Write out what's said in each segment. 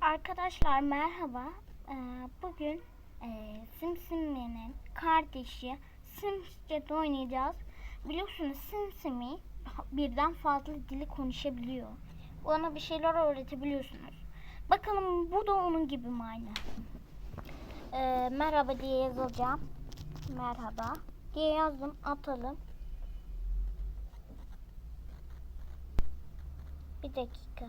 Arkadaşlar merhaba. Ee, bugün e, Simsimi'nin kardeşi Sims'ce oynayacağız. Biliyorsunuz Simsimi birden fazla dili konuşabiliyor. Ona bir şeyler öğretebiliyorsunuz. Bakalım bu da onun gibi mi aynı? Ee, merhaba diye yazacağım. Merhaba diye yazdım. Atalım. Bir dakika.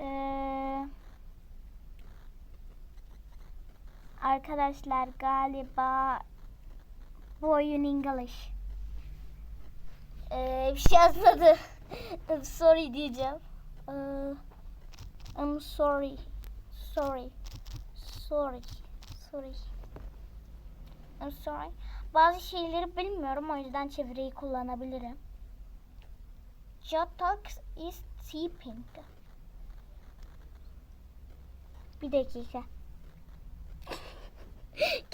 Ee, arkadaşlar galiba bu oyun English. Ee, bir şey. I'm sorry diyeceğim. Ee, I'm sorry. Sorry. Sorry. Sorry. I'm sorry. Bazı şeyleri bilmiyorum o yüzden çeviriyi kullanabilirim. Jotox is sleeping. Bir dakika.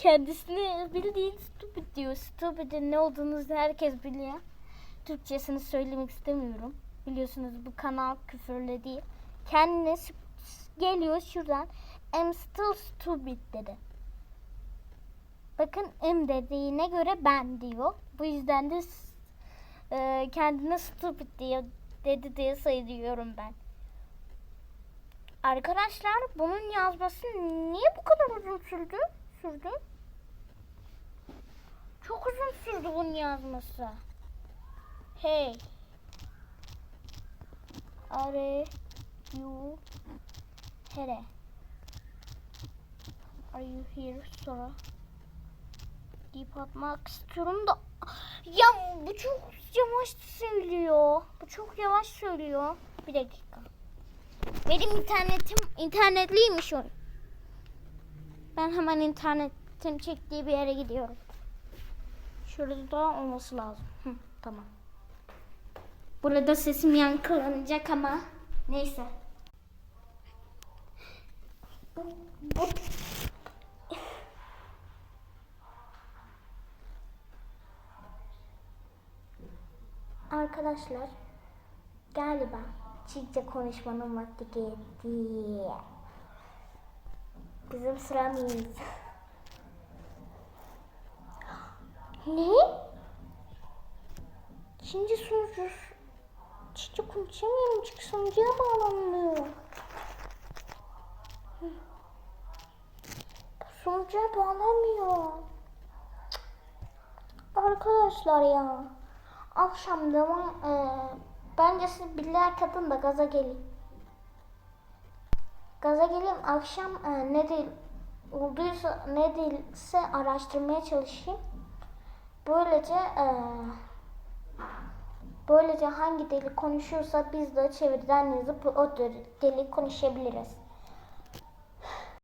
Kendisini bildiğin stupid diyor. Stupid'in ne olduğunu herkes biliyor. Türkçesini söylemek istemiyorum. Biliyorsunuz bu kanal küfürle değil. Kendine geliyor şuradan. I'm still stupid dedi. Bakın M dediğine göre ben diyor. Bu yüzden de e, kendine stupid diyor dedi diye sayıyorum ben. Arkadaşlar bunun yazması niye bu kadar uzun sürdü? Sürdü. Uzun sürdü bunun yazması. Hey. Are you here? Are you here? Sonra. Deyip atmak istiyorum da. Ya bu çok yavaş söylüyor. Bu çok yavaş söylüyor. Bir dakika. Benim internetim internetliymiş o. Ben hemen internetin çektiği bir yere gidiyorum. Şurada da olması lazım. Hı, tamam. Burada sesim yankılanacak ama neyse. Arkadaşlar galiba Çince konuşmanın vakti geldi. Bizim sıramız. Ne? Çince sunucu Çince konuşamıyorum çünkü sunucuya bağlanmıyor. Sunucuya bağlanmıyor. Arkadaşlar ya. Akşam devam e, bence siz billahi kadın da gaza gelin. Gaza gelin akşam e, ne değil olduysa ne değilse araştırmaya çalışayım. Böylece e, böylece hangi dili konuşursa biz de çeviriden yazıp o dili konuşabiliriz.